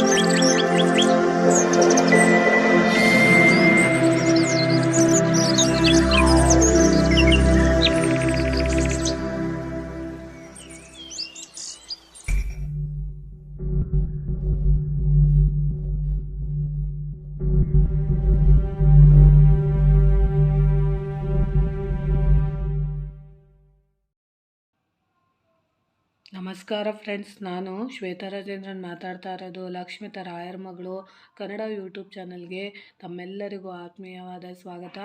Thank you. ನಮಸ್ಕಾರ friends, ನಾನು ಶ್ವೇತಾ ರಾಜೇಂದ್ರನ್ ಮಾತಾಡ್ತಾ ಇರೋದು. ಲಕ್ಷ್ಮಿತ ರಾಯರ್ ಮಗಳು, ಕನ್ನಡ ಯೂಟ್ಯೂಬ್ ಚಾನಲ್ಗೆ ತಮ್ಮೆಲ್ಲರಿಗೂ ಆತ್ಮೀಯವಾದ ಸ್ವಾಗತ.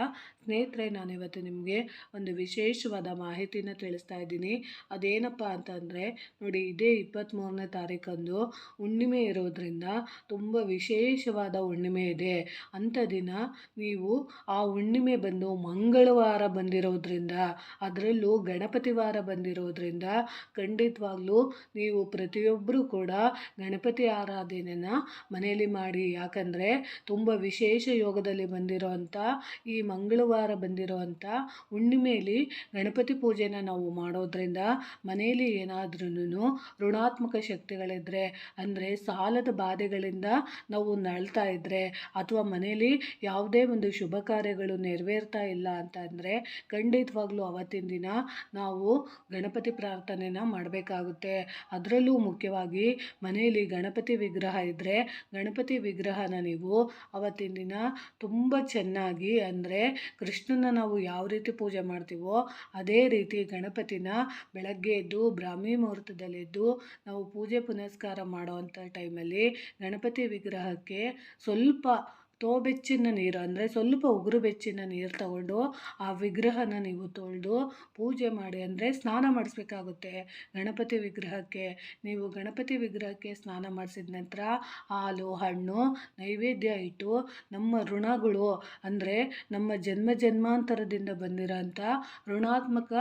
ಸ್ನೇಹಿತರೆ, ನಾನಿವತ್ತು ನಿಮಗೆ ಒಂದು ವಿಶೇಷವಾದ ಮಾಹಿತಿನ ತಿಳಿಸ್ತಾ ಇದ್ದೀನಿ. ಅದೇನಪ್ಪ ಅಂತಂದರೆ ನೋಡಿ, ಇದೇ ಇಪ್ಪತ್ತ್ಮೂರನೇ ತಾರೀಕಂದು ಹುಣ್ಣಿಮೆ ಇರೋದ್ರಿಂದ ತುಂಬ ವಿಶೇಷವಾದ ಹುಣ್ಣಿಮೆ ಇದೆ. ಅಂಥ ದಿನ ನೀವು ಆ ಹುಣ್ಣಿಮೆ ಬಂದು ಮಂಗಳವಾರ ಬಂದಿರೋದ್ರಿಂದ, ಅದರಲ್ಲೂ ಗಣಪತಿ ವಾರ ಬಂದಿರೋದ್ರಿಂದ ಖಂಡಿತವಾಗ್ಲೂ ನೀವು ಪ್ರತಿಯೊಬ್ಬರೂ ಕೂಡ ಗಣಪತಿ ಆರಾಧನೆನ ಮನೆಯಲ್ಲಿ ಮಾಡಿ. ಯಾಕಂದರೆ ತುಂಬ ವಿಶೇಷ ಯೋಗದಲ್ಲಿ ಬಂದಿರೋವಂಥ ಈ ಮಂಗಳವಾರ ಬಂದಿರೋವಂಥ ಹುಣ್ಣಿಮೆಯಲ್ಲಿ ಗಣಪತಿ ಪೂಜೆನ ನಾವು ಮಾಡೋದ್ರಿಂದ ಮನೆಯಲ್ಲಿ ಏನಾದ್ರೂ ಋಣಾತ್ಮಕ ಶಕ್ತಿಗಳಿದ್ರೆ, ಅಂದರೆ ಸಾಲದ ಬಾಧೆಗಳಿಂದ ನಾವು ನಳ್ತಾ ಇದ್ದರೆ ಅಥವಾ ಮನೆಯಲ್ಲಿ ಯಾವುದೇ ಒಂದು ಶುಭ ಕಾರ್ಯಗಳು ನೆರವೇರ್ತಾ ಇಲ್ಲ ಅಂತ ಅಂದರೆ ಖಂಡಿತವಾಗ್ಲೂ ಅವತ್ತಿನ ದಿನ ನಾವು ಗಣಪತಿ ಪ್ರಾರ್ಥನೆನ ಮಾಡಬೇಕಾಗುತ್ತೆ. ಅದರಲ್ಲೂ ಮುಖ್ಯವಾಗಿ ಮನೆಯಲ್ಲಿ ಗಣಪತಿ ವಿಗ್ರಹ ಇದ್ದರೆ ಗಣಪತಿ ವಿಗ್ರಹನ ನೀವು ಅವತ್ತಿನ ದಿನ ತುಂಬ ಚೆನ್ನಾಗಿ ಅಂದರೆ ಕೃಷ್ಣನ ನಾವು ಯಾವ ರೀತಿ ಪೂಜೆ ಮಾಡ್ತೀವೋ ಅದೇ ರೀತಿ ಗಣಪತಿನ ಬೆಳಗ್ಗೆ ಎದ್ದು ಬ್ರಾಹ್ಮಿ ಮುಹೂರ್ತದಲ್ಲಿದ್ದು ನಾವು ಪೂಜೆ ಪುನಸ್ಕಾರ ಮಾಡುವಂಥ ಟೈಮಲ್ಲಿ ಗಣಪತಿ ವಿಗ್ರಹಕ್ಕೆ ಸ್ವಲ್ಪ ತೋ ಬೆಚ್ಚಿನ ನೀರು, ಅಂದರೆ ಸ್ವಲ್ಪ ಉಗುರು ಬೆಚ್ಚಿನ ನೀರು ತಗೊಂಡು ಆ ವಿಗ್ರಹನ ನೀವು ತೊಳೆದು ಪೂಜೆ ಮಾಡಿ, ಅಂದರೆ ಸ್ನಾನ ಮಾಡಿಸ್ಬೇಕಾಗುತ್ತೆ. ಗಣಪತಿ ವಿಗ್ರಹಕ್ಕೆ ನೀವು ಗಣಪತಿ ವಿಗ್ರಹಕ್ಕೆ ಸ್ನಾನ ಮಾಡಿಸಿದ ನಂತರ ಹಾಲು, ಹಣ್ಣು ನೈವೇದ್ಯ ಇಟ್ಟು ನಮ್ಮ ಋಣಗಳು, ಅಂದರೆ ನಮ್ಮ ಜನ್ಮ ಜನ್ಮಾಂತರದಿಂದ ಬಂದಿರೋಂಥ ಋಣಾತ್ಮಕ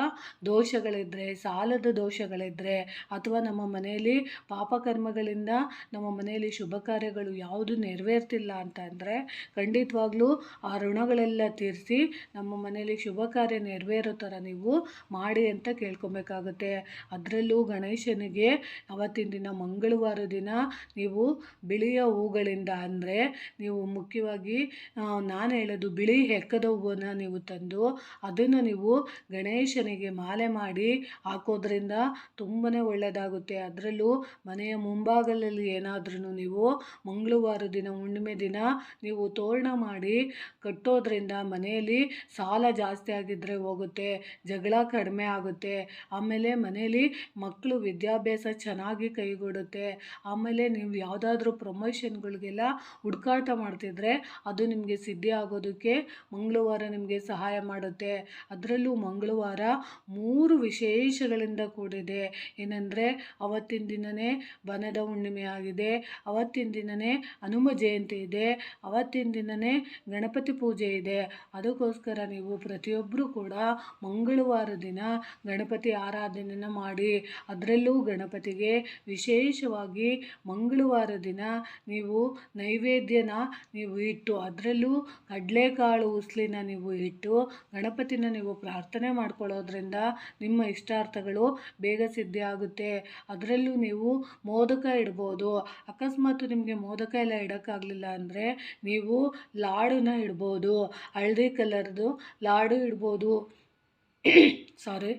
ದೋಷಗಳಿದ್ದರೆ ಸಾಲದ ದೋಷಗಳಿದ್ದರೆ ಅಥವಾ ನಮ್ಮ ಮನೆಯಲ್ಲಿ ಪಾಪಕರ್ಮಗಳಿಂದ ನಮ್ಮ ಮನೆಯಲ್ಲಿ ಶುಭ ಕಾರ್ಯಗಳು ಯಾವುದು ನೆರವೇರ್ತಿಲ್ಲ ಅಂತ ಅಂದರೆ ಖಂಡಿತವಾಗ್ಲೂ ಆ ಋಣಗಳೆಲ್ಲ ತೀರಿಸಿ ನಮ್ಮ ಮನೆಯಲ್ಲಿ ಶುಭ ಕಾರ್ಯ ನೆರವೇರೋ ಥರ ನೀವು ಮಾಡಿ ಅಂತ ಕೇಳ್ಕೊಬೇಕಾಗುತ್ತೆ. ಅದರಲ್ಲೂ ಗಣೇಶನಿಗೆ ಅವತ್ತಿನ ದಿನ ಮಂಗಳವಾರ ದಿನ ನೀವು ಬಿಳಿಯ ಹೂಗಳಿಂದ ಅಂದರೆ ನೀವು ಮುಖ್ಯವಾಗಿ ನಾನು ಹೇಳೋದು ಬಿಳಿ ಹೆಕ್ಕದ ಹೂವನ್ನು ನೀವು ತಂದು ಅದನ್ನು ನೀವು ಗಣೇಶನಿಗೆ ಮಾಲೆ ಮಾಡಿ ಹಾಕೋದ್ರಿಂದ ತುಂಬಾ ಒಳ್ಳೆಯದಾಗುತ್ತೆ ಅದರಲ್ಲೂ ಮನೆಯ ಮುಂಭಾಗದಲ್ಲಿ ಏನಾದ್ರೂ ನೀವು ಮಂಗಳವಾರ ದಿನ, ಹುಣ್ಣಿಮೆ ದಿನ ನೀವು ತೋರಣ ಮಾಡಿ ಕಟ್ಟೋದ್ರಿಂದ ಮನೆಯಲ್ಲಿ ಸಾಲ ಜಾಸ್ತಿ ಆಗಿದ್ದರೆ ಹೋಗುತ್ತೆ, ಜಗಳ ಕಡಿಮೆ ಆಗುತ್ತೆ. ಆಮೇಲೆ ಮನೆಯಲ್ಲಿ ಮಕ್ಕಳು ವಿದ್ಯಾಭ್ಯಾಸ ಚೆನ್ನಾಗಿ ಕೈಗೊಡುತ್ತೆ ಆಮೇಲೆ ನೀವು ಯಾವುದಾದ್ರೂ ಪ್ರಮೋಷನ್ಗಳಿಗೆಲ್ಲ ಹುಡುಕಾಟ ಮಾಡ್ತಿದ್ರೆ ಅದು ನಿಮಗೆ ಸಿದ್ಧಿ ಆಗೋದಕ್ಕೆ ಮಂಗಳವಾರ ನಿಮಗೆ ಸಹಾಯ ಮಾಡುತ್ತೆ. ಅದರಲ್ಲೂ ಮಂಗಳವಾರ ಮೂರು ವಿಶೇಷಗಳಿಂದ ಕೂಡಿದೆ. ಏನಂದರೆ, ಅವತ್ತಿನ ದಿನವೇ ಬನದ ಹುಣ್ಣಿಮೆ ಆಗಿದೆ ಅವತ್ತಿನ ದಿನವೇ ಹನುಮ ಜಯಂತಿ ಇದೆ ಅವತ್ತಿನ ದಿನವೇ ಗಣಪತಿ ಪೂಜೆ ಇದೆ. ಅದಕ್ಕೋಸ್ಕರ ನೀವು ಪ್ರತಿಯೊಬ್ಬರೂ ಕೂಡ ಮಂಗಳವಾರ ದಿನ ಗಣಪತಿ ಆರಾಧನೆಯನ್ನು ಮಾಡಿ, ಅದರಲ್ಲೂ ಗಣಪತಿಗೆ ವಿಶೇಷವಾಗಿ ಮಂಗಳವಾರ ದಿನ ನೀವು ನೈವೇದ್ಯನ ನೀವು ಇಟ್ಟು, ಅದರಲ್ಲೂ ಕಡಲೆಕಾಳು ಉಸ್ಲಿನ ನೀವು ಇಟ್ಟು ಗಣಪತಿನ ನೀವು ಪ್ರಾರ್ಥನೆ ಮಾಡ್ಕೊಳ್ಳೋದ್ರಿಂದ ನಿಮ್ಮ ಇಷ್ಟಾರ್ಥಗಳು ಬೇಗ ಸಿದ್ಧಿ ಆಗುತ್ತೆ. ಅದರಲ್ಲೂ ನೀವು ಮೋದಕ ಇಡ್ಬೋದು. ಅಕಸ್ಮಾತ್ ನಿಮಗೆ ಮೋದಕ ಎಲ್ಲ ಇಡೋಕ್ಕಾಗಲಿಲ್ಲ ಅಂದರೆ ನೀವು ಲಾಡನ್ನ ಇಡ್ಬೋದು. ಹಳದಿ ಕಲರ್ದು ಲಾಡು ಇಡ್ಬೋದು. ಸಾರಿ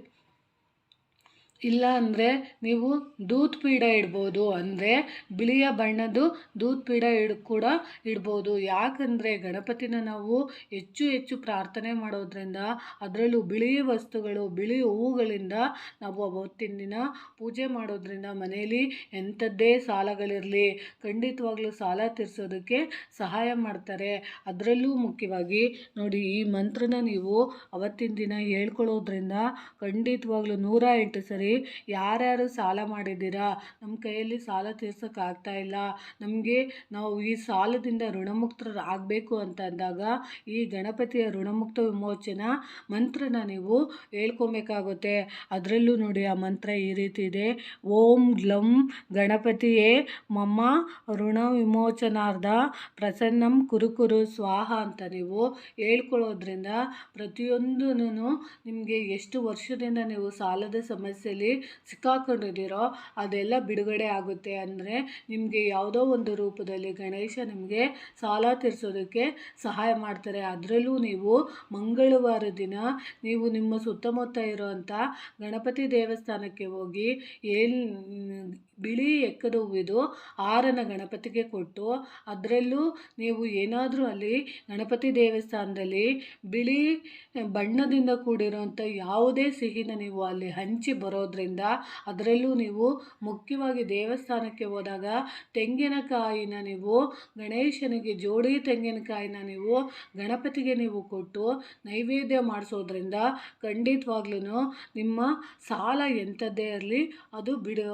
ಇಲ್ಲ ಅಂದರೆ ನೀವು ದೂತ್ ಪೀಡ ಇಡ್ಬೋದು ಅಂದರೆ ಬಿಳಿಯ ಬಣ್ಣದ್ದು ದೂತ್ ಪೀಡ ಇಡ್ ಕೂಡ ಇಡ್ಬೋದು. ಯಾಕಂದರೆ ಗಣಪತಿನ ನಾವು ಹೆಚ್ಚು ಹೆಚ್ಚು ಪ್ರಾರ್ಥನೆ ಮಾಡೋದ್ರಿಂದ ಅದರಲ್ಲೂ ಬಿಳಿ ವಸ್ತುಗಳು, ಬಿಳಿ ಹೂವುಗಳಿಂದ ನಾವು ಅವತ್ತಿನ ದಿನ ಪೂಜೆ ಮಾಡೋದ್ರಿಂದ ಮನೆಯಲ್ಲಿ ಎಂಥದ್ದೇ ಸಾಲಗಳಿರಲಿ, ಖಂಡಿತವಾಗ್ಲೂ ಸಾಲ ತೀರಿಸೋದಕ್ಕೆ ಸಹಾಯ ಮಾಡ್ತಾರೆ. ಅದರಲ್ಲೂ ಮುಖ್ಯವಾಗಿ ನೋಡಿ ಈ ಮಂತ್ರನ ನೀವು ಅವತ್ತಿನ ದಿನ ಹೇಳ್ಕೊಳ್ಳೋದ್ರಿಂದ ಖಂಡಿತವಾಗ್ಲೂ ನೂರ ಎಂಟು ಸರಿ ಯಾರ್ಯಾರು ಸಾಲ ಮಾಡಿದ್ದೀರಾ? ನಮ್ಮ ಕೈಯಲ್ಲಿ ಸಾಲ ತೀರ್ಸೋಕ್ಕಾಗ್ತಾ ಇಲ್ಲ. ನಮಗೆ ನಾವು ಈ ಸಾಲದಿಂದ ಋಣಮುಕ್ತರು ಆಗಬೇಕು ಅಂತ ಅಂದಾಗ ಈ ಗಣಪತಿಯ ಋಣಮುಕ್ತ ವಿಮೋಚನ ಮಂತ್ರನ ನೀವು ಹೇಳ್ಕೊಬೇಕಾಗುತ್ತೆ. ಅದರಲ್ಲೂ ನೋಡಿ ಆ ಮಂತ್ರ ಈ ರೀತಿ ಇದೆ. ಓಂ ಗ್ಲಂ ಗಣಪತಿಯೇ ಮಮ್ಮ ಋಣ ವಿಮೋಚನಾರ್ಧ ಪ್ರಸನ್ನಂ ಕುರುಕುರು ಸ್ವಾಹ ಅಂತ ನೀವು ಹೇಳ್ಕೊಳ್ಳೋದ್ರಿಂದ ಪ್ರತಿಯೊಂದೂ ನಿಮಗೆ ಎಷ್ಟು ವರ್ಷದಿಂದ ನೀವು ಸಾಲದ ಸಮಸ್ಯೆ ಸಮಸ್ಯೆಯಲ್ಲಿ ಸಿಕ್ಕಾಕೊಂಡಿದ್ದೀರೋ ಅದೆಲ್ಲ ಬಿಡುಗಡೆ ಆಗುತ್ತೆ ಅಂದರೆ ನಿಮಗೆ ಯಾವುದೋ ಒಂದು ರೂಪದಲ್ಲಿ ಗಣೇಶ ನಿಮಗೆ ಸಾಲ ತೀರಿಸೋದಕ್ಕೆ ಸಹಾಯ ಮಾಡ್ತಾರೆ. ಅದರಲ್ಲೂ ನೀವು ಮಂಗಳವಾರ ದಿನ ನೀವು ನಿಮ್ಮ ಸುತ್ತಮುತ್ತ ಇರೋವಂಥ ಗಣಪತಿ ದೇವಸ್ಥಾನಕ್ಕೆ ಹೋಗಿ ಏನು ಬಿಳಿ ಎಕ್ಕದ ಹೂವಿದು ಹಾರನ ಗಣಪತಿಗೆ ಕೊಟ್ಟು ಅದರಲ್ಲೂ ನೀವು ಏನಾದರೂ ಅಲ್ಲಿ ಗಣಪತಿ ದೇವಸ್ಥಾನದಲ್ಲಿ ಬಿಳಿ ಬಣ್ಣದಿಂದ ಕೂಡಿರುವಂಥ ಯಾವುದೇ ಸಿಹಿನ ನೀವು ಅಲ್ಲಿ ಹಂಚಿ ಬರೋದ್ರಿಂದ ಅದರಲ್ಲೂ ನೀವು ಮುಖ್ಯವಾಗಿ ದೇವಸ್ಥಾನಕ್ಕೆ ಹೋದಾಗ ತೆಂಗಿನಕಾಯಿನ ನೀವು ಗಣೇಶನಿಗೆ ಜೋಡಿ ತೆಂಗಿನಕಾಯಿನ ನೀವು ಗಣಪತಿಗೆ ನೀವು ಕೊಟ್ಟು ನೈವೇದ್ಯ ಮಾಡಿಸೋದ್ರಿಂದ ಖಂಡಿತವಾಗ್ಲೂ ನಿಮ್ಮ ಸಾಲ ಎಂಥದ್ದೇ ಇರಲಿ ಅದು ಬಿಡು.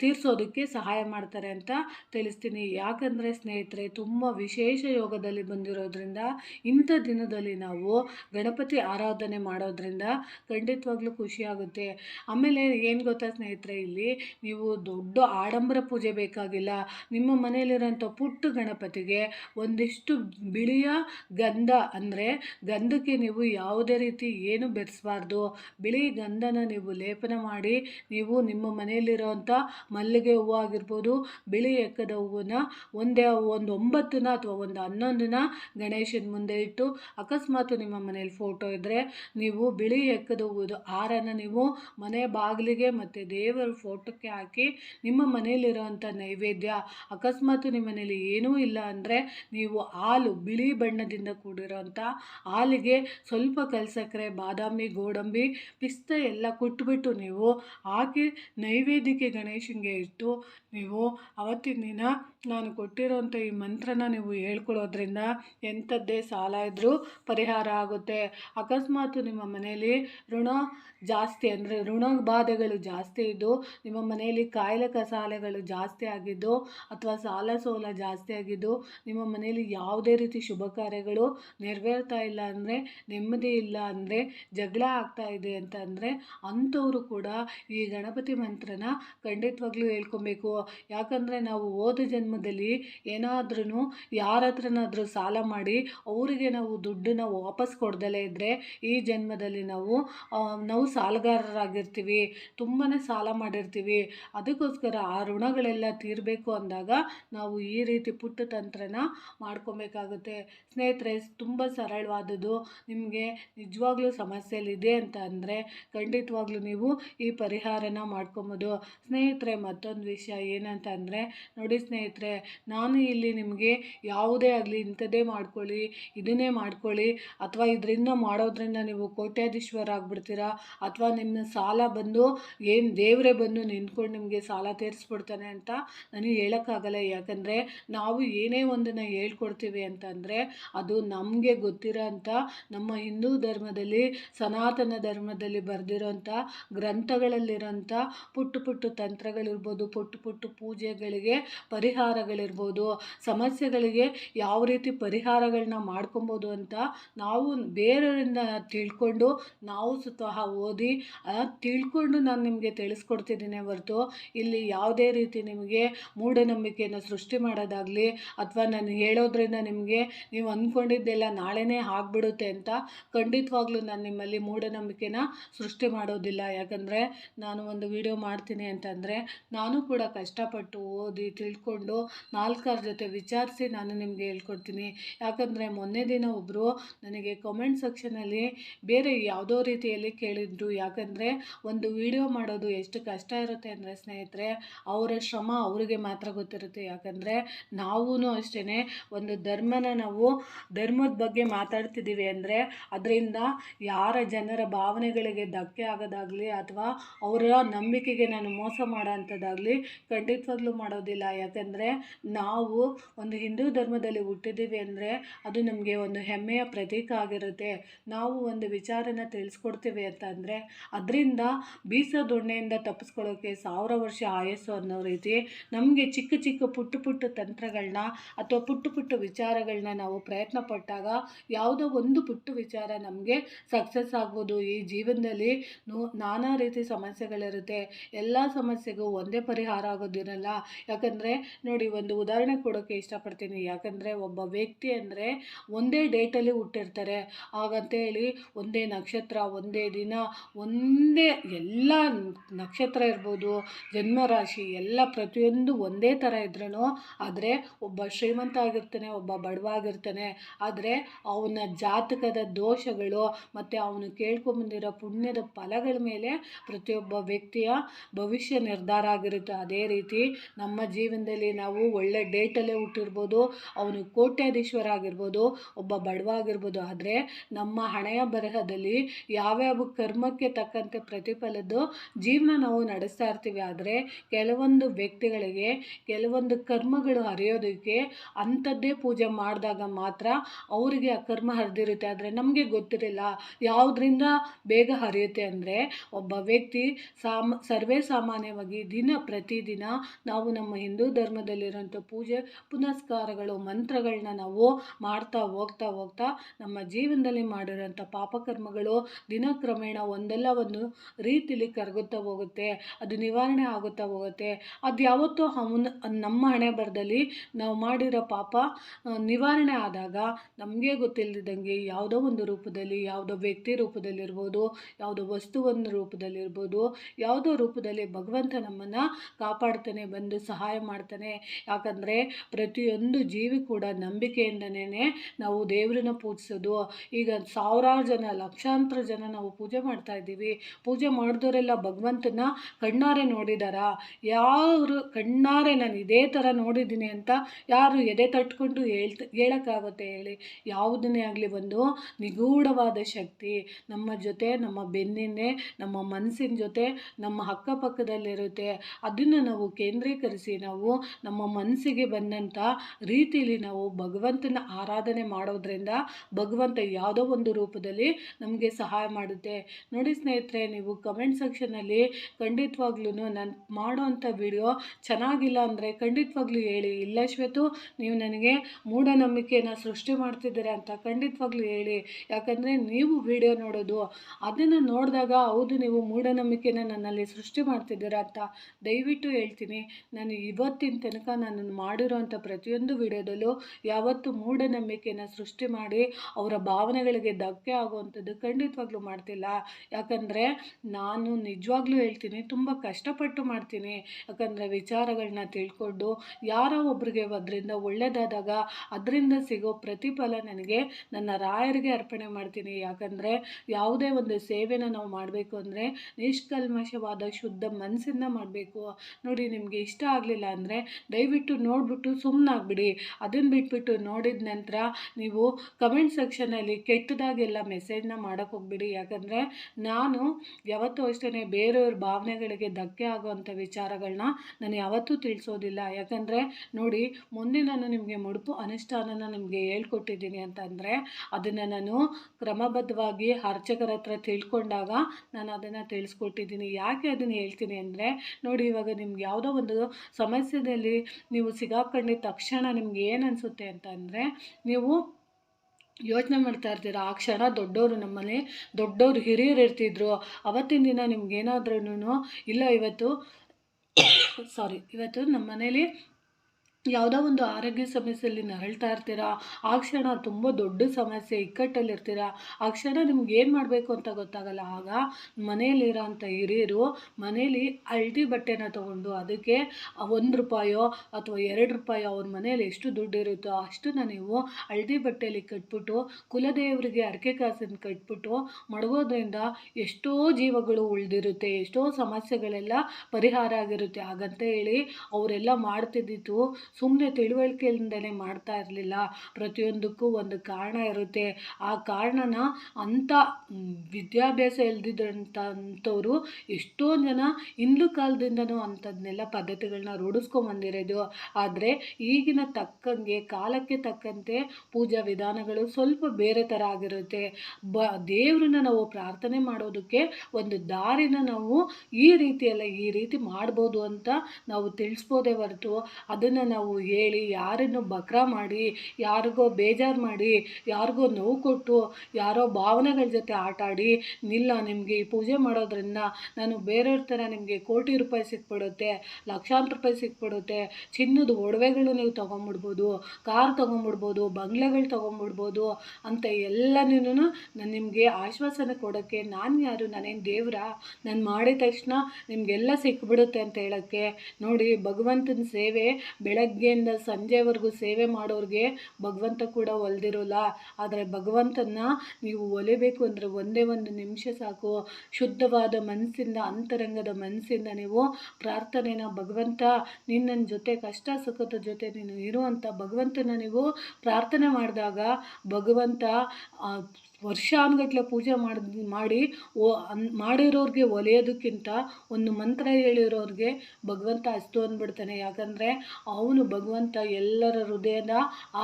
ತೀರಿಸೋದಕ್ಕೆ ಸಹಾಯ ಮಾಡ್ತಾರೆ ಅಂತ ತಿಳಿಸ್ತೀನಿ. ಯಾಕಂದರೆ ಸ್ನೇಹಿತರೆ, ತುಂಬ ವಿಶೇಷ ಯೋಗದಲ್ಲಿ ಬಂದಿರೋದ್ರಿಂದ ಇಂಥ ದಿನದಲ್ಲಿ ನಾವು ಗಣಪತಿ ಆರಾಧನೆ ಮಾಡೋದ್ರಿಂದ ಖಂಡಿತವಾಗ್ಲೂ ಖುಷಿಯಾಗುತ್ತೆ ಆಮೇಲೆ ಏನು ಗೊತ್ತಾ ಸ್ನೇಹಿತರೆ, ಇಲ್ಲಿ ನೀವು ದೊಡ್ಡ ಆಡಂಬರ ಪೂಜೆ ಬೇಕಾಗಿಲ್ಲ. ನಿಮ್ಮ ಮನೆಯಲ್ಲಿರೋಂಥ ಪುಟ್ಟ ಗಣಪತಿಗೆ ಒಂದಿಷ್ಟು ಬಿಳಿಯ ಗಂಧ, ಅಂದರೆ ಗಂಧಕ್ಕೆ ನೀವು ಯಾವುದೇ ರೀತಿ ಏನು ಬೆರೆಸಬಾರ್ದು. ಬಿಳಿ ಗಂಧನ ನೀವು ಲೇಪನ ಮಾಡಿ ನೀವು ನಿಮ್ಮ ಮನೆಯಲ್ಲಿರೋ ಮಲ್ಲಿಗೆ ಹೂವು ಆಗಿರ್ಬೋದು, ಬಿಳಿ ಎಕ್ಕದ ಹೂವನ್ನ ಒಂದೇ ಒಂದು ಒಂಬತ್ತನ್ನ ಅಥವಾ ಒಂದು ಹನ್ನೊಂದನ್ನ ಗಣೇಶನ ಮುಂದೆ ಇಟ್ಟು ಅಕಸ್ಮಾತ್ ನಿಮ್ಮ ಮನೇಲಿ ಫೋಟೋ ಇದ್ದರೆ ನೀವು ಬಿಳಿ ಎಕ್ಕದ ಹೂವುದು ಹಾರನ ನೀವು ಮನೆ ಬಾಗಿಲಿಗೆ ಮತ್ತು ದೇವರ ಫೋಟೋಕ್ಕೆ ಹಾಕಿ ನಿಮ್ಮ ಮನೆಯಲ್ಲಿರೋವಂಥ ನೈವೇದ್ಯ, ಅಕಸ್ಮಾತ್ ನಿಮ್ಮ ಮನೇಲಿ ಏನೂ ಇಲ್ಲ ಅಂದರೆ ನೀವು ಹಾಲು, ಬಿಳಿ ಬಣ್ಣದಿಂದ ಕೂಡಿರೋಂಥ ಹಾಲಿಗೆ ಸ್ವಲ್ಪ ಕಲ್ಸಕ್ಕರೆ, ಬಾದಾಮಿ, ಗೋಡಂಬಿ, ಪಿಸ್ತ ಎಲ್ಲ ಕುಟ್ಬಿಟ್ಟು ನೀವು ಹಾಕಿ ನೈವೇದ್ಯಕ್ಕೆ ಗಣೇಶನಿಗೆ ಇಟ್ಟು ನೀವು ಅವತ್ತಿನ ದಿನ ನಾನು ಕೊಟ್ಟಿರೋಂಥ ಈ ಮಂತ್ರನ ನೀವು ಹೇಳ್ಕೊಳ್ಳೋದ್ರಿಂದ ಎಂಥದ್ದೇ ಸಾಲ ಇದ್ದರೂ ಪರಿಹಾರ ಆಗುತ್ತೆ. ಅಕಸ್ಮಾತ್ ನಿಮ್ಮ ಮನೆಯಲ್ಲಿ ಋಣ ಜಾಸ್ತಿ ಅಂದರೆ ಋಣ ಬಾಧೆಗಳು ಜಾಸ್ತಿ ಇದ್ದು, ನಿಮ್ಮ ಮನೆಯಲ್ಲಿ ಕಾಯಿಲೆ ಕಸಾಲೆಗಳು ಜಾಸ್ತಿ ಆಗಿದ್ದು ಅಥವಾ ಸಾಲ ಸೋಲ ಜಾಸ್ತಿ ಆಗಿದ್ದು, ನಿಮ್ಮ ಮನೆಯಲ್ಲಿ ಯಾವುದೇ ರೀತಿ ಶುಭ ಕಾರ್ಯಗಳು ನೆರವೇರ್ತಾ ಇಲ್ಲ ಅಂದರೆ, ನೆಮ್ಮದಿ ಇಲ್ಲ ಅಂದರೆ, ಜಗಳ ಆಗ್ತಾ ಇದೆ ಅಂತ ಅಂದರೆ ಅಂಥವರು ಕೂಡ ಈ ಗಣಪತಿ ಮಂತ್ರನ ಖಂಡಿತವಾಗ್ಲೂ ಹೇಳ್ಕೊಬೇಕು. ಯಾಕಂದರೆ ನಾವು ಹೋದ ಜನ್ಮದಲ್ಲಿ ಏನಾದ್ರೂ ಯಾರ ಹತ್ರನಾದ್ರೂ ಸಾಲ ಮಾಡಿ ಅವರಿಗೆ ನಾವು ದುಡ್ಡನ್ನ ವಾಪಸ್ ಕೊಡ್ದಲೇ ಇದ್ದರೆ ಈ ಜನ್ಮದಲ್ಲಿ ನಾವು ನಾವು ಸಾಲಗಾರರಾಗಿರ್ತೀವಿ. ತುಂಬಾ ಸಾಲ ಮಾಡಿರ್ತೀವಿ. ಅದಕ್ಕೋಸ್ಕರ ಆ ಋಣಗಳೆಲ್ಲ ತೀರಬೇಕು ಅಂದಾಗ ನಾವು ಈ ರೀತಿ ಪುಟ್ಟ ತಂತ್ರನ ಮಾಡ್ಕೊಬೇಕಾಗುತ್ತೆ. ಸ್ನೇಹಿತರೆ, ತುಂಬ ಸರಳವಾದದ್ದು. ನಿಮಗೆ ನಿಜವಾಗ್ಲೂ ಸಮಸ್ಯೆಯಲ್ಲಿದೆ ಅಂತ ಅಂದರೆ ಖಂಡಿತವಾಗ್ಲೂ ನೀವು ಈ ಪರಿಹಾರನ ಮಾಡ್ಕೊಬೋದು. ಸ್ನೇಹಿತರೆ, ಮತ್ತೊಂದು ವಿಷಯ ಏನಂತ ಅಂದರೆ ನೋಡಿ ಸ್ನೇಹಿತರೆ, ನಾನು ಇಲ್ಲಿ ನಿಮಗೆ ಯಾವುದೇ ಆಗಲಿ ಇಂಥದ್ದೇ ಮಾಡ್ಕೊಳ್ಳಿ, ಇದನ್ನೇ ಮಾಡ್ಕೊಳ್ಳಿ, ಅಥವಾ ಇದರಿಂದ ಮಾಡೋದ್ರಿಂದ ನೀವು ಕೋಟ್ಯಾಧೀಶ್ವರ ಆಗ್ಬಿಡ್ತೀರಾ, ಅಥವಾ ನಿಮ್ಮ ಸಾಲ ಬಂದು, ಏನು ದೇವರೇ ಬಂದು ನಿಂತ್ಕೊಂಡು ನಿಮಗೆ ಸಾಲ ತೀರಿಸ್ಬಿಡ್ತಾನೆ ಅಂತ ನನಗೆ ಹೇಳೋಕ್ಕಾಗಲ್ಲ. ಯಾಕಂದರೆ, ನಾವು ಏನೇ ಒಂದನ್ನು ಹೇಳ್ಕೊಡ್ತೀವಿ ಅಂತಂದರೆ, ಅದು ನಮಗೆ ಗೊತ್ತಿರೋ ಅಂಥ ನಮ್ಮ ಹಿಂದೂ ಧರ್ಮದಲ್ಲಿ, ಸನಾತನ ಧರ್ಮದಲ್ಲಿ ಬರೆದಿರೋಂಥ ಗ್ರಂಥಗಳಲ್ಲಿರೋಂಥ ಪುಟ್ಟ ಪುಟ್ಟ ತಂತ್ರಗಳಿರ್ಬೋದು, ಪುಟ್ಟ ಪುಟ್ಟ ಪೂಜೆಗಳಿಗೆ ಪರಿಹಾರಗಳಿರ್ಬೋದು, ಸಮಸ್ಯೆಗಳಿಗೆ ಯಾವ ರೀತಿ ಪರಿಹಾರಗಳನ್ನ ಮಾಡ್ಕೊಬೋದು ಅಂತ ನಾವು ಬೇರೆಯವರಿಂದ ತಿಳ್ಕೊಂಡು ನಾವು ಸ್ವತಃ ಓದಿ ತಿಳ್ಕೊಂಡು ನಾನು ನಿಮಗೆ ತಿಳಿಸ್ಕೊಡ್ತಿದ್ದೀನಿ ಹೊರತು. ಇಲ್ಲಿ ಯಾವುದೇ ರೀತಿ ನಿಮಗೆ ಮೂಢನಂಬಿಕೆಯನ್ನು ಸೃಷ್ಟಿ ಮಾಡೋದಾಗಲಿ ಅಥವಾ ನಾನು ಹೇಳೋದ್ರಿಂದ ನಿಮಗೆ ನೀವು ಅಂದ್ಕೊಂಡಿದ್ದೆಲ್ಲ ನಾಳೆನೇ ಆಗ್ಬಿಡುತ್ತೆ ಅಂತ ಖಂಡಿತವಾಗ್ಲೂ ನಾನು ನಿಮ್ಮಲ್ಲಿ ಮೂಢನಂಬಿಕೆನ ಸೃಷ್ಟಿ ಮಾಡೋದಿಲ್ಲ. ಯಾಕಂದರೆ ನಾನು ಒಂದು ವಿಡಿಯೋ ಮಾಡ್ತೀನಿ ಅಂತಂದರೆ ನಾನು ಕೂಡ ಕಷ್ಟಪಟ್ಟು ಓದಿ ತಿಳ್ಕೊಂಡು ನಾಲ್ಕರ ಜೊತೆ ವಿಚಾರಿಸಿ ನಾನು ನಿಮಗೆ ಹೇಳ್ಕೊಡ್ತೀನಿ. ಯಾಕಂದರೆ ಮೊನ್ನೆ ದಿನ ಒಬ್ಬರು ನನಗೆ ಕಮೆಂಟ್ ಸೆಕ್ಷನಲ್ಲಿ ಬೇರೆ ಯಾವುದೋ ರೀತಿಯಲ್ಲಿ ಕೇಳಿದ್ರು. ಯಾಕಂದರೆ ಒಂದು ವಿಡಿಯೋ ಮಾಡೋದು ಎಷ್ಟು ಕಷ್ಟ ಇರುತ್ತೆ ಅಂದರೆ ಸ್ನೇಹಿತರೆ, ಅವರ ಶ್ರಮ ಅವರಿಗೆ ಮಾತ್ರ ಗೊತ್ತಿರುತ್ತೆ. ಯಾಕಂದರೆ ನಾವೂ ಅಷ್ಟೇ ಒಂದು ಧರ್ಮನ ನಾವು ಧರ್ಮದ ಬಗ್ಗೆ ಮಾತಾಡ್ತಿದ್ದೀವಿ ಅಂದರೆ ಅದರಿಂದ ಯಾರ ಜನರ ಭಾವನೆಗಳಿಗೆ ಧಕ್ಕೆ ಆಗೋದಾಗಲಿ ಅಥವಾ ಅವರ ನಂಬಿಕೆಗೆ ನಾನು ಮೋಸ ಮಾಡೋ ಅಂಥದ್ದಾಗಲಿ ಖಂಡಿತವಾಗ್ಲೂ ಮಾಡೋದಿಲ್ಲ. ಯಾಕಂದರೆ ನಾವು ಒಂದು ಹಿಂದೂ ಧರ್ಮದಲ್ಲಿ ಹುಟ್ಟಿದ್ದೀವಿ ಅಂದರೆ ಅದು ನಮಗೆ ಒಂದು ಹೆಮ್ಮೆಯ ಪ್ರತೀಕ ಆಗಿರುತ್ತೆ. ನಾವು ಒಂದು ವಿಚಾರನ ತಿಳಿಸ್ಕೊಡ್ತೀವಿ ಅಂತಂದರೆ ಅದರಿಂದ ಬೀಸ ದೊಣ್ಣೆಯಿಂದ ತಪ್ಪಿಸ್ಕೊಳ್ಳೋಕ್ಕೆ ಸಾವಿರ ವರ್ಷ ಆಯಸ್ಸು ಅನ್ನೋ ರೀತಿ ನಮಗೆ ಚಿಕ್ಕ ಚಿಕ್ಕ ಪುಟ್ಟು ಪುಟ್ಟ ತಂತ್ರಗಳನ್ನ ಅಥವಾ ಪುಟ್ಟು ಪುಟ್ಟ ವಿಚಾರಗಳನ್ನ ನಾವು ಪ್ರಯತ್ನ ಪಟ್ಟಾಗ ಯಾವುದೋ ಒಂದು ಪುಟ್ಟ ವಿಚಾರ ನಮಗೆ ಸಕ್ಸಸ್ ಆಗ್ಬೋದು. ಈ ಜೀವನದಲ್ಲಿ ನಾನಾ ರೀತಿ ಸಮಸ್ಯೆಗಳಿರುತ್ತೆ. ಎಲ್ಲ ಸಮಸ್ಯೆಗೂ ಒಂದೇ ಪರಿಹಾರ ಆಗೋದಿರಲ್ಲ. ಯಾಕಂದರೆ ನೋಡಿ ಒಂದು ಉದಾಹರಣೆ ಕೊಡೋಕ್ಕೆ ಇಷ್ಟಪಡ್ತೀನಿ. ಯಾಕಂದರೆ ಒಬ್ಬ ವ್ಯಕ್ತಿ ಅಂದರೆ ಒಂದೇ ಡೇಟಲ್ಲಿ ಹುಟ್ಟಿರ್ತಾರೆ. ಹಾಗಂತೇಳಿ ಒಂದೇ ನಕ್ಷತ್ರ, ಒಂದೇ ದಿನ, ಒಂದೇ ಎಲ್ಲ ನಕ್ಷತ್ರ ಇರ್ಬೋದು ಜನ್ಮರಾಶಿ ಎಲ್ಲ ಪ್ರತಿಯೊಂದು ಒಂದೇ ಥರ ಇದ್ರೂ ಆದರೆ ಒಬ್ಬ ಶ್ರೀಮಂತ ಆಗಿರ್ತಾನೆ, ಒಬ್ಬ ಬಡವಾಗಿರ್ತಾನೆ. ಆದರೆ ಅವನ ಜಾತಕದ ದೋಷಗಳು ಮತ್ತು ಅವನು ಕೇಳ್ಕೊಂಬಂದಿರೋ ಪುಣ್ಯದ ಫಲಗಳ ಮೇಲೆ ಪ್ರತಿಯೊಬ್ಬ ವ್ಯಕ್ತಿಯ ಭವಿಷ್ಯ ನಿರ್ಧಾರ ಆಗಿರುತ್ತೆ. ಅದೇ ರೀತಿ ನಮ್ಮ ಜೀವನದಲ್ಲಿ ನಾವು ಒಳ್ಳೆ ಡೇಟಲ್ಲೇ ಹುಟ್ಟಿರ್ಬೋದು, ಅವನು ಕೋಟ್ಯಾಧೀಶ್ವರ ಆಗಿರ್ಬೋದು, ಒಬ್ಬ ಬಡವ ಆಗಿರ್ಬೋದು. ಆದರೆ ನಮ್ಮ ಹಣೆಯ ಬರಹದಲ್ಲಿ ಯಾವ್ಯಾವ ಕರ್ಮಕ್ಕೆ ತಕ್ಕಂತೆ ಪ್ರತಿಫಲದ್ದು ಜೀವನ ನಾವು ನಡೆಸ್ತಾ ಇರ್ತೀವಿ. ಆದರೆ ಕೆಲವೊಂದು ವ್ಯಕ್ತಿಗಳಿಗೆ, ಕೆಲವೊಂದು ಕರ್ಮಗಳು ಹರಿಯೋದಕ್ಕೆ ಅಂಥದ್ದೇ ಪೂಜೆ ಮಾಡಿದಾಗ ಮಾತ್ರ ಅವರಿಗೆ ಆ ಕರ್ಮ ಹರಿದಿರುತ್ತೆ. ಆದರೆ ನಮಗೆ ಗೊತ್ತಿರಲಿಲ್ಲ ಯಾವುದರಿಂದ ಬೇಗ ಹರಿಯುತ್ತೆ ಅಂದರೆ ಒಬ್ಬ ವ್ಯಕ್ತಿ ಸಾಮ, ಸರ್ವೇ ಸಾಮಾನ್ಯವಾಗಿ ದಿನ ಪ್ರತಿದಿನ ನಾವು ನಮ್ಮ ಹಿಂದೂ ಧರ್ಮದಲ್ಲಿರೋಂಥ ಪೂಜೆ, ಪುನಸ್ಕಾರಗಳು, ಮಂತ್ರಗಳನ್ನ ನಾವು ಮಾಡ್ತಾ ಹೋಗ್ತಾ ಹೋಗ್ತಾ ನಮ್ಮ ಜೀವನದಲ್ಲಿ ಮಾಡಿರೋಂಥ ಪಾಪಕರ್ಮಗಳು ದಿನಕ್ರಮೇಣ ಒಂದಲ್ಲ ಒಂದು ರೀತಿಲಿ ಕರಗುತ್ತಾ ಹೋಗುತ್ತೆ. ಅದು ನಿವಾರಣೆ ಆಗುತ್ತಾ ಹೋಗುತ್ತೆ. ಅದು ಯಾವತ್ತೂ ಅವನ, ನಮ್ಮ ಹಣೆ ಬರದಲ್ಲಿ ನಾವು ಮಾಡಿರೋ ಪಾಪ ನಿವಾರಣೆ ಆದಾಗ ನಮಗೆ ಗೊತ್ತಿಲ್ಲದಂಗೆ ಯಾವುದೋ ಒಂದು ರೂಪದಲ್ಲಿ, ಯಾವುದೋ ವ್ಯಕ್ತಿ ರೂಪದಲ್ಲಿರ್ಬೋದು, ಯಾವುದೋ ವಸ್ತುವನ್ನು ರೂಪದಲ್ಲಿರ್ಬೋದು, ಯಾವುದೋ ರೂಪದಲ್ಲಿ ಭಗವಂತ ನಮ್ಮನ್ನು ಕಾಪಾಡ್ತಾನೆ, ಬಂದು ಸಹಾಯ ಮಾಡ್ತಾನೆ. ಯಾಕಂದರೆ ಪ್ರತಿಯೊಂದು ಜೀವಿ ಕೂಡ ನಂಬಿಕೆಯಿಂದನೇ ನಾವು ದೇವರನ್ನ ಪೂಜಿಸೋದು. ಈಗ ಸಾವಿರಾರು ಜನ, ಲಕ್ಷಾಂತರ ಜನ ನಾವು ಪೂಜೆ ಮಾಡ್ತಾ ಇದ್ದೀವಿ. ಪೂಜೆ ಮಾಡಿದವರೆಲ್ಲ ಭಗವಂತನ ಕಣ್ಣಾರೆ ನೋಡಿದಾರಾ? ಯಾರು ಕಣ್ಣಾರೆ ನಾನು ಇದೇ ಥರ ನೋಡಿದ್ದೀನಿ ಅಂತ ಯಾರು ಎದೆ ತಟ್ಕೊಂಡು ಹೇಳ್ತ, ಹೇಳೋಕ್ಕಾಗುತ್ತೆ ಹೇಳಿ. ಯಾವುದನ್ನೇ ಆಗಲಿ ಒಂದು ನಿಗೂಢವಾದ ಶಕ್ತಿ. ನಮ್ಮ ಜೊತೆ, ನಮ್ಮ ಬೆನ್ನಿನೇ ನಮ್ಮ ಮನಸ್ಸಿನ ಜೊತೆ, ನಮ್ಮ ಅಕ್ಕಪಕ್ಕದಲ್ಲಿರುತ್ತೆ ಅದನ್ನು ನಾವು ಕೇಂದ್ರೀಕರಿಸಿ ನಾವು ನಮ್ಮ ಮನಸ್ಸಿಗೆ ಬಂದಂಥ ರೀತಿಯಲ್ಲಿ ನಾವು ಭಗವಂತನ ಆರಾಧನೆ ಮಾಡೋದ್ರಿಂದ ಭಗವಂತ ಯಾವುದೋ ಒಂದು ರೂಪದಲ್ಲಿ ನಮಗೆ ಸಹಾಯ ಮಾಡುತ್ತೆ. ನೋಡಿ ಸ್ನೇಹಿತರೆ, ನೀವು ಕಮೆಂಟ್ ಸೆಕ್ಷನಲ್ಲಿ ಖಂಡಿತವಾಗ್ಲೂ ನಾನು ಮಾಡೋವಂಥ ವಿಡಿಯೋ ಚೆನ್ನಾಗಿಲ್ಲ ಅಂದರೆ ಖಂಡಿತವಾಗ್ಲೂ ಹೇಳಿ. ಇಲ್ಲ ಶ್ವೇತು, ನೀವು ನನಗೆ ಮೂಢನಂಬಿಕೆಯನ್ನು ಸೃಷ್ಟಿ ಮಾಡ್ತಿದ್ದೀರಾ ಅಂತ ಖಂಡಿತವಾಗ್ಲೂ ಹೇಳಿ. ಯಾಕಂದರೆ ನೀವು ವಿಡಿಯೋ ನೋಡೋದು. ಅದನ್ನು ನೋಡಿದಾಗ ಹೌದು, ನೀವು ಮೂಢನಂಬಿಕೆನ ನನ್ನಲ್ಲಿ ಸೃಷ್ಟಿ ಮಾಡ್ತಿದ್ದೀರಾ. ಅಂತ ದಯವಿಟ್ಟು ಹೇಳ್ತೀನಿ. ನಾನು ಇವತ್ತಿನ ತನಕ ನಾನು ಮಾಡಿರೋಂಥ ಪ್ರತಿಯೊಂದು ವಿಡಿಯೋದಲ್ಲೂ ಯಾವತ್ತೂ ಮೂಢನಂಬಿಕೆಯನ್ನು ಸೃಷ್ಟಿ ಮಾಡಿ ಅವರ ಭಾವನೆಗಳಿಗೆ ಧಕ್ಕೆ ಆಗುವಂಥದ್ದು ಖಂಡಿತವಾಗ್ಲೂ ಮಾಡ್ತಿಲ್ಲ. ಯಾಕಂದರೆ ನಾನು ನಿಜವಾಗ್ಲೂ ಹೇಳ್ತೀನಿ, ತುಂಬ ಕಷ್ಟಪಟ್ಟು ಮಾಡ್ತೀನಿ. ಯಾಕಂದರೆ ವಿಚಾರಗಳನ್ನ ತಿಳ್ಕೊಂಡು ಯಾರೋ ಒಬ್ರಿಗೆ ಅದರಿಂದ ಒಳ್ಳೆಯದಾದಾಗ ಅದರಿಂದ ಸಿಗೋ ಪ್ರತಿಫಲ ನನಗೆ ನನ್ನ ರಾಯರಿಗೆ ಅರ್ಪಣೆ ಮಾಡ್ತೀನಿ. ಯಾಕಂದರೆ ಯಾವುದೇ ಒಂದು ಸೇವೆನ ನಾವು ಮಾಡಬೇಕು ಅಂದರೆ ನಿಷ್ಕಲ್ಮಶವಾದ ಶುದ್ಧ ಮನಸ್ಸಿಂದ ಮಾಡಬೇಕು. ನೋಡಿ, ನಿಮಗೆ ಇಷ್ಟ ಆಗಲಿಲ್ಲ ಅಂದರೆ ದಯವಿಟ್ಟು ನೋಡಿಬಿಟ್ಟು ಸುಮ್ಮನಾಗ್ಬಿಡಿ ಅದನ್ನು ಬಿಟ್ಬಿಟ್ಟು ನೋಡಿದ ನಂತರ ನೀವು ಕಮೆಂಟ್ ಸೆಕ್ಷನಲ್ಲಿ ಕೆಟ್ಟದಾಗೆಲ್ಲ ಮೆಸೇಜ್ನ ಮಾಡೋಕ್ಕೆ ಹೋಗ್ಬಿಡಿ. ಯಾಕಂದರೆ ನಾನು ಯಾವತ್ತೂ ಅಷ್ಟೇ ಬೇರೆಯವ್ರ ಭಾವನೆಗಳಿಗೆ ಧಕ್ಕೆ ಆಗುವಂಥ ವಿಚಾರಗಳನ್ನ ನಾನು ಯಾವತ್ತೂ ತಿಳಿಸೋದಿಲ್ಲ. ಯಾಕಂದರೆ ನೋಡಿ ಮುಂದೆ ನಾನು ನಿಮಗೆ ಮುಡುಪು ಅನುಷ್ಠಾನನ ನಿಮಗೆ ಹೇಳ್ಕೊಟ್ಟಿದ್ದೀನಿ ಅಂತಂದರೆ ಅದನ್ನು ನಾನು ಕ್ರಮಬದ್ಧವಾಗಿ ಅರ್ಚಕರ ಹತ್ರ ತಿಳ್ಕೊಂಡಾಗ ನಾನು ಅದನ್ನು ತಿಳಿಸ್ಕೊಟ್ಟಿದ್ದೀನಿ. ಯಾಕೆ ಅದನ್ನು ಹೇಳ್ತೀನಿ ಅಂದರೆ ನೋಡಿ ಇವಾಗ ನಿಮ್ಗೆ ಯಾವುದೋ ಒಂದು ಸಮಸ್ಯೆಯಲ್ಲಿ ನೀವು ಸಿಗಾಕೊಂಡಿದ್ದ ತಕ್ಷಣ ನಿಮ್ಗೆ ಏನು ಅನಿಸುತ್ತೆ ಅಂತ ನೀವು ಯೋಚನೆ ಮಾಡ್ತಾ ಇರ್ತೀರ, ಆ ಕ್ಷಣ ದೊಡ್ಡವರು ನಮ್ಮಲ್ಲಿ ದೊಡ್ಡವರು ಹಿರಿಯರು ಇರ್ತಿದ್ರು, ಅವತ್ತಿನ ದಿನ ನಿಮ್ಗೇನಾದ್ರೂ ಇಲ್ಲ, ಇವತ್ತು ಸಾರಿ ಇವತ್ತು ನಮ್ಮ ಮನೇಲಿ ಯಾವುದೋ ಒಂದು ಆರೋಗ್ಯ ಸಮಸ್ಯೆಯಲ್ಲಿ ನರಳ್ತಾ ಇರ್ತೀರಾ? ಆ ಕ್ಷಣ ತುಂಬ ದೊಡ್ಡ ಸಮಸ್ಯೆ ಇಕ್ಕಟ್ಟಲ್ಲಿರ್ತೀರ ಆ ಕ್ಷಣ ನಿಮ್ಗೆ ಏನು ಮಾಡಬೇಕು ಅಂತ ಗೊತ್ತಾಗಲ್ಲ. ಆಗ ಮನೆಯಲ್ಲಿರೋಂಥ ಹಿರಿಯರು ಮನೇಲಿ ಹಳ್ದಿ ಬಟ್ಟೆನ ತೊಗೊಂಡು ಅದಕ್ಕೆ ಒಂದು ರೂಪಾಯೋ ಅಥವಾ ಎರಡು ರೂಪಾಯೋ ಅವ್ರ ಮನೇಲಿ ಎಷ್ಟು ದುಡ್ಡು ಇರುತ್ತೋ ಅಷ್ಟನ್ನು ನೀವು ಹಳ್ದಿ ಬಟ್ಟೆಯಲ್ಲಿ ಕಟ್ಬಿಟ್ಟು, ಕುಲದೇವರಿಗೆ ಅರಕೆ ಕಾಸನ್ನು ಕಟ್ಬಿಟ್ಟು ಮಡಗೋದ್ರಿಂದ ಎಷ್ಟೋ ಜೀವಗಳು ಉಳಿದಿರುತ್ತೆ, ಎಷ್ಟೋ ಸಮಸ್ಯೆಗಳೆಲ್ಲ ಪರಿಹಾರ ಆಗಿರುತ್ತೆ. ಹಾಗಂತ ಹೇಳಿ ಅವರೆಲ್ಲ ಮಾಡ್ತಿದ್ದಿತ್ತು ಸುಮ್ಮನೆ ತಿಳುವಳಿಕೆಯಿಂದನೇ ಮಾಡ್ತಾ ಇರಲಿಲ್ಲ. ಪ್ರತಿಯೊಂದಕ್ಕೂ ಒಂದು ಕಾರಣ ಇರುತ್ತೆ. ಆ ಕಾರಣನ ಅಂಥ ವಿದ್ಯಾಭ್ಯಾಸ ಇಲ್ದಿದ್ದಂಥವ್ರು ಎಷ್ಟೋ ಜನ ಹಿಂದ್ಲು ಕಾಲದಿಂದನೂ ಅಂಥದ್ದನ್ನೆಲ್ಲ ಪದ್ಧತಿಗಳನ್ನ ರೂಢಿಸ್ಕೊಂಬಂದಿರೋದು. ಆದರೆ ಈಗಿನ ತಕ್ಕಂಗೆ, ಕಾಲಕ್ಕೆ ತಕ್ಕಂತೆ ಪೂಜಾ ವಿಧಾನಗಳು ಸ್ವಲ್ಪ ಬೇರೆ ಥರ ಆಗಿರುತ್ತೆ. ಬ, ದೇವ್ರನ್ನ ನಾವು ಪ್ರಾರ್ಥನೆ ಮಾಡೋದಕ್ಕೆ ಒಂದು ದಾರಿನ ನಾವು ಈ ರೀತಿಯಲ್ಲ ಈ ರೀತಿ ಮಾಡ್ಬೋದು ಅಂತ ನಾವು ತಿಳಿಸ್ಬೋದೇ ಹೊರತು ಅದನ್ನು ನಾವು ನಾವು ಹೇಳಿ, ಯಾರನ್ನು ಬಕ್ರ ಮಾಡಿ, ಯಾರಿಗೋ ಬೇಜಾರು ಮಾಡಿ, ಯಾರಿಗೋ ನೋವು ಕೊಟ್ಟು, ಯಾರೋ ಭಾವನೆಗಳ ಜೊತೆ ಆಟ ಆಡಿ ನಿಲ್ಲ, ನಿಮಗೆ ಈ ಪೂಜೆ ಮಾಡೋದ್ರಿಂದ ನಾನು ಬೇರೆಯವ್ರ ಥರ ನಿಮಗೆ ಕೋಟಿ ರೂಪಾಯಿ ಸಿಕ್ಬಿಡುತ್ತೆ, ಲಕ್ಷಾಂತರ ರೂಪಾಯಿ ಸಿಕ್ಬಿಡುತ್ತೆ, ಚಿನ್ನದ ಒಡವೆಗಳು ನೀವು ತೊಗೊಂಬಿಡ್ಬೋದು, ಕಾರ್ ತೊಗೊಂಬಿಡ್ಬೋದು, ಬಂಗ್ಲೆಗಳು ತೊಗೊಂಬಿಡ್ಬೋದು ಅಂತ ಎಲ್ಲನೂ ನಾನು ನಿಮಗೆ ಆಶ್ವಾಸನೆ ಕೊಡೋಕ್ಕೆ ನಾನು ಯಾರು, ನಾನೇನು ದೇವ್ರ? ನಾನು ಮಾಡಿದ ತಕ್ಷಣ ನಿಮಗೆಲ್ಲ ಸಿಕ್ಬಿಡುತ್ತೆ ಅಂತ ಹೇಳೋಕ್ಕೆ ನೋಡಿ ಭಗವಂತನ ಸೇವೆ ಬೆಳಗ್ಗೆಯಿಂದ ಸಂಜೆವರೆಗೂ ಸೇವೆ ಮಾಡೋರಿಗೆ ಭಗವಂತ ಕೂಡ ಒಲ್ದಿರೋಲ್ಲ. ಆದರೆ ಭಗವಂತನ ನೀವು ಒಲಿಬೇಕು ಅಂದರೆ ಒಂದೇ ಒಂದು ನಿಮಿಷ ಸಾಕು. ಶುದ್ಧವಾದ ಮನಸ್ಸಿಂದ, ಅಂತರಂಗದ ಮನಸ್ಸಿಂದ ನೀವು ಪ್ರಾರ್ಥನೆನ ಭಗವಂತ ನಿನ್ನ ಜೊತೆ ಕಷ್ಟ ಸುಖದ ಜೊತೆ ನೀನು ಇರುವಂಥ ಭಗವಂತನ ನೀವು ಪ್ರಾರ್ಥನೆ ಮಾಡಿದಾಗ ಭಗವಂತ ವರ್ಷಾನುಗಟ್ಲೆ ಪೂಜೆ ಮಾಡಿದ ಮಾಡಿ ಓ, ಅನ್, ಮಾಡಿರೋರಿಗೆ ಒಲೆಯೋದಕ್ಕಿಂತ ಒಂದು ಮಂತ್ರ ಹೇಳಿರೋರಿಗೆ ಭಗವಂತ ಅಷ್ಟು ಅಂದ್ಬಿಡ್ತಾನೆ. ಯಾಕಂದರೆ ಅವನು ಭಗವಂತ ಎಲ್ಲರ ಹೃದಯದ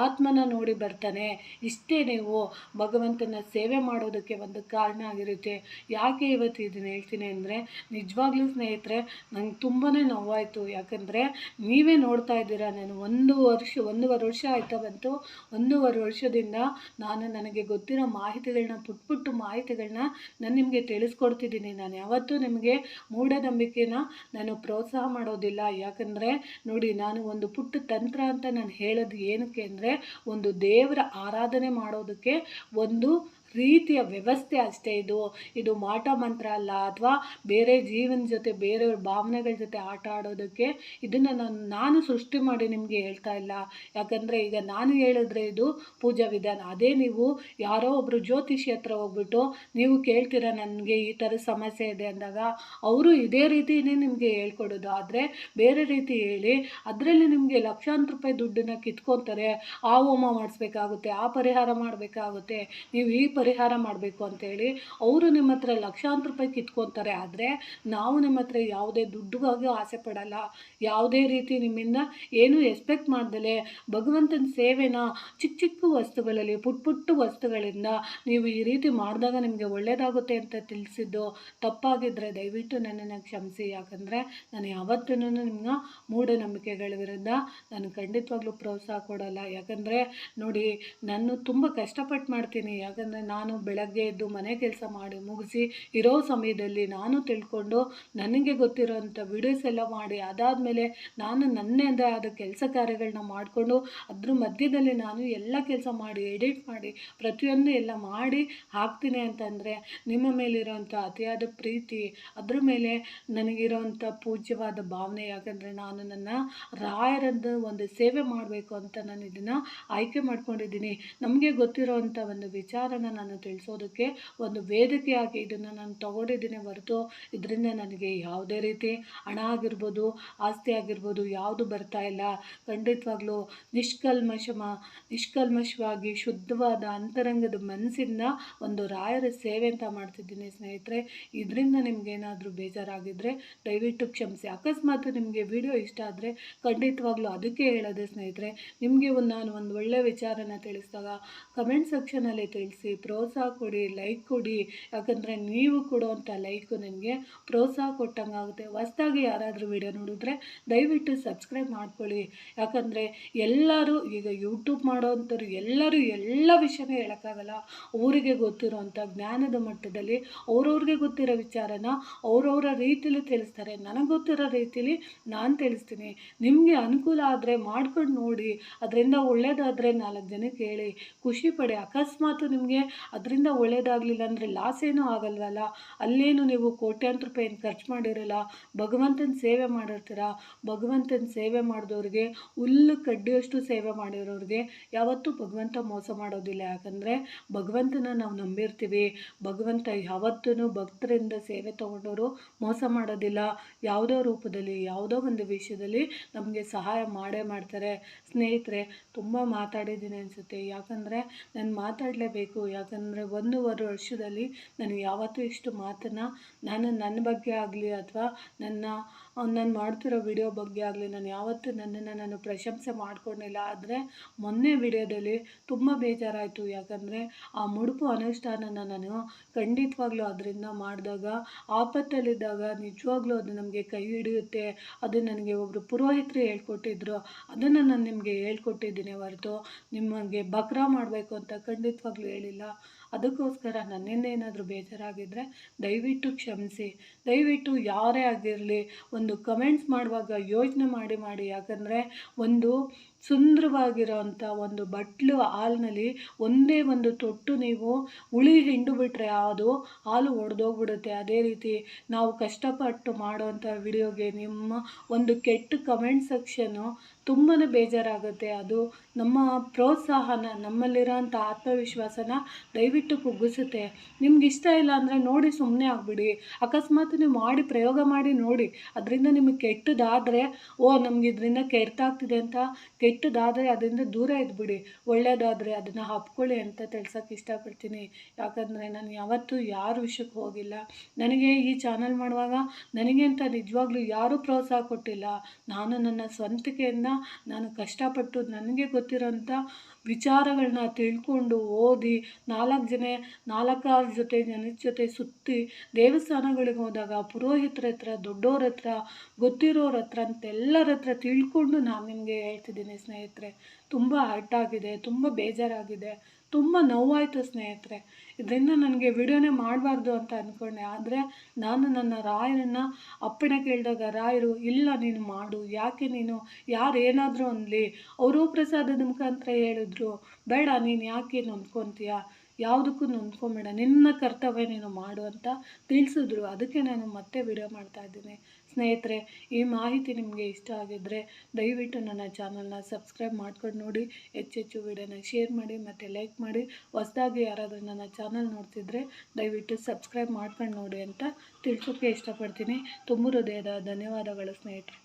ಆತ್ಮನ ನೋಡಿ ಬರ್ತಾನೆ. ಇಷ್ಟೇ ನೀವು ಭಗವಂತನ ಸೇವೆ ಮಾಡೋದಕ್ಕೆ ಒಂದು ಕಾರಣ ಆಗಿರುತ್ತೆ. ಯಾಕೆ ಇವತ್ತು ಇದನ್ನು ಹೇಳ್ತೀನಿ ಅಂದರೆ, ನಿಜವಾಗ್ಲೂ ಸ್ನೇಹಿತರೆ, ನಂಗೆ ತುಂಬಾ ನೋವಾಯಿತು. ಯಾಕಂದರೆ ನೀವೇ ನೋಡ್ತಾ ಇದ್ದೀರಾ, ನಾನು ಒಂದು ವರ್ಷ, ಒಂದೂವರೆ ವರ್ಷ ಆಯ್ತಾ ಬಂತು. ಒಂದೂವರೆ ವರ್ಷದಿಂದ ನಾನು ನನಗೆ ಗೊತ್ತಿರೋ ಮಾಹಿತಿಗಳನ್ನ ಪುಟ್ ಪುಟ್ಟ ಮಾಹಿತಿಗಳನ್ನ ನಾನು ನಿಮಗೆ ತಿಳಿಸ್ಕೊಡ್ತಿದ್ದೀನಿ. ನಾನು ಯಾವತ್ತೂ ನಿಮಗೆ ಮೂಢನಂಬಿಕೆನ ನಾನು ಪ್ರೋತ್ಸಾಹ ಮಾಡೋದಿಲ್ಲ. ಯಾಕಂದರೆ ನೋಡಿ, ನಾನು ಒಂದು ಪುಟ್ಟ ತಂತ್ರ ಅಂತ ನಾನು ಹೇಳೋದು ಏನಕ್ಕೆ ಅಂದರೆ, ಒಂದು ದೇವರ ಆರಾಧನೆ ಮಾಡೋದಕ್ಕೆ ಒಂದು ರೀತಿಯ ವ್ಯವಸ್ಥೆ ಅಷ್ಟೇ ಇದು. ಇದು ಮಾಟ ಮಂತ್ರ ಅಲ್ಲ. ಅಥವಾ ಬೇರೆ ಜೀವನ ಜೊತೆ, ಬೇರೆಯವ್ರ ಭಾವನೆಗಳ ಜೊತೆ ಆಟ ಆಡೋದಕ್ಕೆ ಇದನ್ನು ನಾನು ನಾನು ಸೃಷ್ಟಿ ಮಾಡಿ ನಿಮಗೆ ಹೇಳ್ತಾ ಇಲ್ಲ. ಯಾಕಂದರೆ ಈಗ ನಾನು ಹೇಳಿದ್ರೆ ಇದು ಪೂಜಾ ವಿಧಾನ. ಅದೇ ನೀವು ಯಾರೋ ಒಬ್ಬರು ಜ್ಯೋತಿಷಿ ಹತ್ರ ಹೋಗ್ಬಿಟ್ಟು ನೀವು ಕೇಳ್ತೀರಾ ನನಗೆ ಈ ಥರ ಸಮಸ್ಯೆ ಇದೆ ಅಂದಾಗ ಅವರು ಇದೇ ರೀತಿಯೇ ನಿಮಗೆ ಹೇಳ್ಕೊಡೋದು. ಆದರೆ ಬೇರೆ ರೀತಿ ಹೇಳಿ ಅದರಲ್ಲಿ ನಿಮಗೆ ಲಕ್ಷಾಂತರ ರೂಪಾಯಿ ದುಡ್ಡನ್ನ ಕಿತ್ಕೊತಾರೆ. ಆ ಹೋಮ ಮಾಡಿಸ್ಬೇಕಾಗುತ್ತೆ, ಆ ಪರಿಹಾರ ಮಾಡಬೇಕಾಗುತ್ತೆ. ನೀವು ಈ ಪರಿಹಾರ ಮಾಡಬೇಕು ಅಂತೇಳಿ ಅವರು ನಿಮ್ಮ ಹತ್ರ ಲಕ್ಷಾಂತರ ರೂಪಾಯಿ ಕಿತ್ಕೊತಾರೆ. ಆದರೆ ನಾವು ನಿಮ್ಮ ಹತ್ರ ಯಾವುದೇ ದುಡ್ಡುಗಾಗಿ ಆಸೆ ಪಡಲ್ಲ. ಯಾವುದೇ ರೀತಿ ನಿಮ್ಮಿಂದ ಏನು ಎಕ್ಸ್ಪೆಕ್ಟ್ ಮಾಡ್ದಲೆ. ಭಗವಂತನ ಸೇವೆನ ಚಿಕ್ಕ ಚಿಕ್ಕ ವಸ್ತುಗಳಲ್ಲಿ, ಪುಟ್ಟ ಪುಟ್ಟ ವಸ್ತುಗಳಿಂದ ನೀವು ಈ ರೀತಿ ಮಾಡಿದಾಗ ನಿಮಗೆ ಒಳ್ಳೆಯದಾಗುತ್ತೆ ಅಂತ ತಿಳಿಸಿದ್ದು ತಪ್ಪಾಗಿದ್ದರೆ ದಯವಿಟ್ಟು ನನ್ನನ್ನು ಕ್ಷಮಿಸಿ. ಯಾಕಂದರೆ ನಾನು ಯಾವತ್ತೂ ನಿಮ್ಮ ಮೂಢನಂಬಿಕೆಗಳ ವಿರುದ್ಧ ನಾನು ಖಂಡಿತವಾಗ್ಲೂ ಪ್ರೋತ್ಸಾಹ ಕೊಡೋಲ್ಲ. ಯಾಕಂದರೆ ನೋಡಿ, ನಾನು ತುಂಬ ಕಷ್ಟಪಟ್ಟು ಮಾಡ್ತೀನಿ. ಯಾಕಂದರೆ ನಾನು ಬೆಳಗ್ಗೆ ಎದ್ದು ಮನೆ ಕೆಲಸ ಮಾಡಿ ಮುಗಿಸಿ ಇರೋ ಸಮಯದಲ್ಲಿ ನಾನು ತಿಳ್ಕೊಂಡು ನನಗೆ ಗೊತ್ತಿರೋಂಥ ವಿಡಿಯೋಸ್ ಎಲ್ಲ ಮಾಡಿ, ಅದಾದಮೇಲೆ ನಾನು ನನ್ನೇ ಆದ ಕೆಲಸ ಕಾರ್ಯಗಳನ್ನ ಮಾಡಿಕೊಂಡು ಅದ್ರ ಮಧ್ಯದಲ್ಲಿ ನಾನು ಎಲ್ಲ ಕೆಲಸ ಮಾಡಿ ಎಡಿಟ್ ಮಾಡಿ, ಪ್ರತಿಯೊಂದು ಎಲ್ಲ ಮಾಡಿ ಹಾಕ್ತೀನಿ ಅಂತಂದರೆ ನಿಮ್ಮ ಮೇಲಿರೋಂಥ ಅತಿಯಾದ ಪ್ರೀತಿ, ಅದ್ರ ಮೇಲೆ ನನಗಿರೋಂಥ ಪೂಜ್ಯವಾದ ಭಾವನೆ ಯಾಕಂದರೆ ನಾನು ನನ್ನ ರಾಯರದ್ದು ಒಂದು ಸೇವೆ ಮಾಡಬೇಕು ಅಂತ ನಾನು ಇದನ್ನು ಆಯ್ಕೆ ಮಾಡ್ಕೊಂಡಿದ್ದೀನಿ. ನಮಗೆ ಗೊತ್ತಿರೋವಂಥ ಒಂದು ವಿಚಾರನ ನಾನು ತಿಳಿಸೋದಕ್ಕೆ ಒಂದು ವೇದಿಕೆಯಾಗಿ ಇದನ್ನು ನಾನು ತಗೊಂಡಿದ್ದೀನಿ ಹೊರತು ಇದರಿಂದ ನನಗೆ ಯಾವುದೇ ರೀತಿ ಹಣ ಆಗಿರ್ಬೋದು, ಆಸ್ತಿ ಆಗಿರ್ಬೋದು ಯಾವುದು ಬರ್ತಾ ಇಲ್ಲ. ಖಂಡಿತವಾಗ್ಲೂ ನಿಷ್ಕಲ್ಮಶಮ, ನಿಷ್ಕಲ್ಮಶವಾಗಿ ಶುದ್ಧವಾದ ಅಂತರಂಗದ ಮನಸ್ಸಿಂದ ಒಂದು ರಾಯರ ಸೇವೆ ಅಂತ ಮಾಡ್ತಿದ್ದೀನಿ ಸ್ನೇಹಿತರೆ. ಇದರಿಂದ ನಿಮಗೇನಾದರೂ ಬೇಜಾರಾಗಿದ್ದರೆ ದಯವಿಟ್ಟು ಕ್ಷಮಿಸಿ. ಅಕಸ್ಮಾತ್ ನಿಮಗೆ ವಿಡಿಯೋ ಇಷ್ಟ ಆದರೆ ಖಂಡಿತವಾಗ್ಲೂ ಅದಕ್ಕೆ ಹೇಳೋದು ಸ್ನೇಹಿತರೆ, ನಿಮಗೆ ಒಂದು ನಾನು ಒಂದು ಒಳ್ಳೆಯ ವಿಚಾರನ ತಿಳಿಸಿದಾಗ ಕಮೆಂಟ್ ಸೆಕ್ಷನಲ್ಲಿ ತಿಳಿಸಿ ಪ್ರೋತ್ಸಾಹ ಕೊಡಿ ಲೈಕ್ ಕೊಡಿ. ಯಾಕಂದರೆ ನೀವು ಕೊಡುವಂಥ ಲೈಕು ನನಗೆ ಪ್ರೋತ್ಸಾಹ ಕೊಟ್ಟಂಗಾಗುತ್ತೆ ಹೊಸ್ದಾಗಿ ಯಾರಾದರೂ ವಿಡಿಯೋ ನೋಡಿದ್ರೆ ದಯವಿಟ್ಟು ಸಬ್ಸ್ಕ್ರೈಬ್ ಮಾಡ್ಕೊಳ್ಳಿ. ಯಾಕಂದರೆ ಎಲ್ಲರೂ ಈಗ ಯೂಟ್ಯೂಬ್ ಮಾಡೋವಂಥವ್ರು ಎಲ್ಲರೂ ಎಲ್ಲ ವಿಷಯನೇ ಹೇಳೋಕ್ಕಾಗಲ್ಲ. ಅವರಿಗೆ ಗೊತ್ತಿರೋವಂಥ ಜ್ಞಾನದ ಮಟ್ಟದಲ್ಲಿ ಅವ್ರವ್ರಿಗೆ ಗೊತ್ತಿರೋ ವಿಚಾರನ ಅವ್ರವ್ರ ರೀತಿಯಲ್ಲಿ ತಿಳಿಸ್ತಾರೆ. ನನಗೆ ಗೊತ್ತಿರೋ ರೀತಿಯಲ್ಲಿ ನಾನು ತಿಳಿಸ್ತೀನಿ. ನಿಮಗೆ ಅನುಕೂಲ ಆದರೆ ಮಾಡ್ಕೊಂಡು ನೋಡಿ. ಅದರಿಂದ ಒಳ್ಳೆಯದಾದರೆ ನಾಲ್ಕು ಜನಕ್ಕೆ ಹೇಳಿ. ಖುಷಿ ಪಡಿ. ಅಕಸ್ಮಾತ್ ನಿಮಗೆ ಅದರಿಂದ ಒಳ್ಳೇದಾಗಲಿಲ್ಲ ಅಂದರೆ ಲಾಸ್ ಏನೂ ಆಗಲ್ವಲ್ಲ? ಅಲ್ಲೇನು ನೀವು ಕೋಟ್ಯಾಂತರ ರೂಪಾಯಿ ಖರ್ಚು ಮಾಡಿರಲ್ಲ? ಭಗವಂತನ ಸೇವೆ ಮಾಡಿರ್ತೀರ? ಭಗವಂತನ ಸೇವೆ ಮಾಡಿದವ್ರಿಗೆ ಹುಲ್ಲು ಕಡ್ಡಿಯಷ್ಟು ಸೇವೆ ಮಾಡಿರೋರಿಗೆ ಯಾವತ್ತೂ ಭಗವಂತ ಮೋಸ ಮಾಡೋದಿಲ್ಲ. ಯಾಕಂದರೆ ಭಗವಂತನ ನಾವು ನಂಬಿರ್ತೀವಿ. ಭಗವಂತ ಯಾವತ್ತೂ ಭಕ್ತರಿಂದ ಸೇವೆ ತೊಗೊಂಡವರು ಮೋಸ ಮಾಡೋದಿಲ್ಲ. ಯಾವುದೋ ರೂಪದಲ್ಲಿ, ಯಾವುದೋ ಒಂದು ವಿಷಯದಲ್ಲಿ ನಮಗೆ ಸಹಾಯ ಮಾಡೇ ಮಾಡ್ತಾರೆ. ಸ್ನೇಹಿತರೆ, ತುಂಬ ಮಾತಾಡಿದ್ದೀನಿ ಅನಿಸುತ್ತೆ. ಯಾಕಂದರೆ ನಾನು ಮಾತಾಡಲೇಬೇಕು. ಯಾಕಂದರೆ ಒಂದೂವರೆ ವರ್ಷದಲ್ಲಿ ನಾನು ಯಾವತ್ತೂ ಇಷ್ಟು ಮಾತನ್ನು ನಾನು ನನ್ನ ಬಗ್ಗೆ ಆಗಲಿ ಅಥವಾ ನನ್ನ ನಾನು ಮಾಡ್ತಿರೋ ವಿಡಿಯೋ ಬಗ್ಗೆ ಆಗಲಿ, ನಾನು ಯಾವತ್ತೂ ನನ್ನನ್ನು ನಾನು ಪ್ರಶಂಸೆ ಮಾಡ್ಕೊಂಡಿಲ್ಲ. ಆದರೆ ಮೊನ್ನೆ ವಿಡಿಯೋದಲ್ಲಿ ತುಂಬ ಬೇಜಾರಾಯಿತು. ಯಾಕಂದರೆ ಆ ಮುಡುಪು ಅನುಷ್ಠಾನನ ನಾನು ಖಂಡಿತವಾಗ್ಲೂ ಅದರಿಂದ ಮಾಡಿದಾಗ, ಆಪತ್ತಲ್ಲಿದ್ದಾಗ ನಿಜವಾಗ್ಲೂ ಅದು ನಮಗೆ ಕೈ ಹಿಡಿಯುತ್ತೆ. ಅದು ನನಗೆ ಒಬ್ಬರು ಪುರೋಹಿತರು ಹೇಳ್ಕೊಟ್ಟಿದ್ರು. ಅದನ್ನು ನಾನು ನಿಮಗೆ ಹೇಳ್ಕೊಟ್ಟಿದ್ದೀನಿ ಹೊರತು. ನಿಮಗೆ ಬಕ್ರಾ ಮಾಡಬೇಕು ಅಂತ ಖಂಡಿತವಾಗ್ಲೂ ಹೇಳಿಲ್ಲ. ಅದಕ್ಕೋಸ್ಕರ ನನ್ನಿಂದ ಏನಾದರೂ ಬೇಜಾರಾಗಿದ್ದರೆ ದಯವಿಟ್ಟು ಕ್ಷಮಿಸಿ. ದಯವಿಟ್ಟು ಯಾರೇ ಆಗಿರಲಿ ಒಂದು ಕಮೆಂಟ್ಸ್ ಮಾಡುವಾಗ ಯೋಚನೆ ಮಾಡಿ ಮಾಡಿ ಯಾಕಂದರೆ ಒಂದು ಸುಂದರವಾಗಿರೋ ಅಂಥ ಒಂದು ಬಟ್ಲು ಹಾಲಿನಲ್ಲಿ ಒಂದೇ ಒಂದು ತೊಟ್ಟು ನೀವು ಉಳಿ ಹಿಂಡು ಬಿಟ್ಟರೆ ಅದು ಹಾಲು ಒಡೆದೋಗ್ಬಿಡುತ್ತೆ. ಅದೇ ರೀತಿ ನಾವು ಕಷ್ಟಪಟ್ಟು ಮಾಡೋವಂಥ ವಿಡಿಯೋಗೆ ನಿಮ್ಮ ಒಂದು ಕೆಟ್ಟ ಕಮೆಂಟ್ ಸೆಕ್ಷನ್ನು ತುಂಬಾ ಬೇಜಾರಾಗುತ್ತೆ. ಅದು ನಮ್ಮ ಪ್ರೋತ್ಸಾಹನ ನಮ್ಮಲ್ಲಿರೋಂಥ ಆತ್ಮವಿಶ್ವಾಸನ ದಯವಿಟ್ಟು ಕುಗ್ಗಿಸುತ್ತೆ. ನಿಮ್ಗೆ ಇಷ್ಟ ಇಲ್ಲ ಅಂದರೆ ನೋಡಿ ಸುಮ್ಮನೆ ಆಗಿಬಿಡಿ. ಅಕಸ್ಮಾತ್ ನೀವು ಮಾಡಿ ಪ್ರಯೋಗ ಮಾಡಿ ನೋಡಿ. ಅದರಿಂದ ನಿಮಗೆ ಕೆಟ್ಟದಾದರೆ, ಓ, ನಮ್ಗೆ ಇದರಿಂದ ಕೆಟ್ಟಾಗ್ತಿದೆ ಅಂತ ಕೆಟ್ಟದಾದರೆ ಅದರಿಂದ ದೂರ ಇದ್ಬಿಡಿ ಒಳ್ಳೆಯದಾದರೆ ಅದನ್ನು ಹಪ್ಕೊಳ್ಳಿ ಅಂತ ತಿಳ್ಸೋಕ್ಕೆ ಇಷ್ಟಪಡ್ತೀನಿ. ಯಾಕಂದರೆ ನಾನು ಯಾವತ್ತೂ ಯಾರ ವಿಷಯಕ್ಕೆ ಹೋಗಿಲ್ಲ. ನನಗೆ ಈ ಚಾನಲ್ ಮಾಡುವಾಗ ನನಗೆ ಅಂತ ನಿಜವಾಗ್ಲೂ ಯಾರೂ ಪ್ರೋತ್ಸಾಹ ಕೊಟ್ಟಿಲ್ಲ. ನಾನು ನನ್ನ ಸ್ವಂತಿಕೆಯಿಂದ ನಾನು ಕಷ್ಟಪಟ್ಟು ನನಗೆ ಗೊತ್ತಿರೋಂಥ ವಿಚಾರಗಳನ್ನ ತಿಳ್ಕೊಂಡು ಓದಿ ನಾಲ್ಕು ಜನ, ನಾಲ್ಕಾರು ಜೊತೆ ಜನದ ಜೊತೆ ಸುತ್ತಿ ದೇವಸ್ಥಾನಗಳಿಗೆ ಹೋದಾಗ ಪುರೋಹಿತರ ಹತ್ರ, ದೊಡ್ಡೋರ ಹತ್ರ, ಗೊತ್ತಿರೋರ ಹತ್ರ ಅಂತೆಲ್ಲರ ಹತ್ರ ತಿಳ್ಕೊಂಡು ನಾನು ನಿಮಗೆ ಹೇಳ್ತಿದ್ದೀನಿ ಸ್ನೇಹಿತರೆ. ತುಂಬ ಹರ್ಟ್ ಆಗಿದೆ ತುಂಬ ಬೇಜಾರಾಗಿದೆ. ತುಂಬ ನೋವಾಯಿತು ಸ್ನೇಹಿತರೆ. ಇದರಿಂದ ನನಗೆ ವಿಡಿಯೋನೇ ಮಾಡಬಾರ್ದು ಅಂತ ಅಂದ್ಕೊಂಡೆ ಆದರೆ ನಾನು ನನ್ನ ರಾಯರನ್ನು ಅಪ್ಪಣೆ ಕೇಳಿದಾಗ, ರಾಯರು, ಇಲ್ಲ ನೀನು ಮಾಡು. ಯಾಕೆ ನೀನು? ಯಾರು ಏನಾದರೂ ಅನ್ನಲಿ ಅವರು ಪ್ರಸಾದದ ಮುಖಾಂತರ ಹೇಳಿದ್ರು. ಬೇಡ, ನೀನು ಯಾಕೆ ನೊಂದ್ಕೊತೀಯ? ಯಾವುದಕ್ಕೂ ನೊಂದ್ಕೊಂಬೇಡ. ನಿನ್ನ ಕರ್ತವ್ಯ ನೀನು ಮಾಡು ಅಂತ ತಿಳಿಸಿದ್ರು. ಅದಕ್ಕೆ ನಾನು ಮತ್ತೆ ವಿಡಿಯೋ ಮಾಡ್ತಾ ಇದ್ದೀನಿ. ಸ್ನೇಹಿತರೆ, ಈ ಮಾಹಿತಿ ನಿಮಗೆ ಇಷ್ಟ ಆಗಿದ್ದರೆ ದಯವಿಟ್ಟು ನನ್ನ ಚಾನಲ್ನ ಸಬ್ಸ್ಕ್ರೈಬ್ ಮಾಡ್ಕೊಂಡು ನೋಡಿ. ಹೆಚ್ಚೆಚ್ಚು ವಿಡಿಯೋನ ಶೇರ್ ಮಾಡಿ ಮತ್ತು ಲೈಕ್ ಮಾಡಿ. ಹೊಸದಾಗಿ ಯಾರಾದರೂ ನನ್ನ ಚಾನಲ್ ನೋಡ್ತಿದ್ರೆ ದಯವಿಟ್ಟು ಸಬ್ಸ್ಕ್ರೈಬ್ ಮಾಡ್ಕೊಂಡು ನೋಡಿ ಅಂತ ತಿಳ್ಸೋಕ್ಕೆ ಇಷ್ಟಪಡ್ತೀನಿ. ತುಂಬ ಹೃದಯದ ಧನ್ಯವಾದಗಳು ಸ್ನೇಹಿತರೆ.